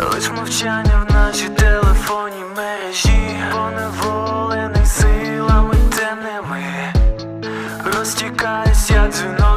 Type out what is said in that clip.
Лиш мовчання в нашій телефонній мережі, поневолений силами темними, розтікаюсь, як дзвінок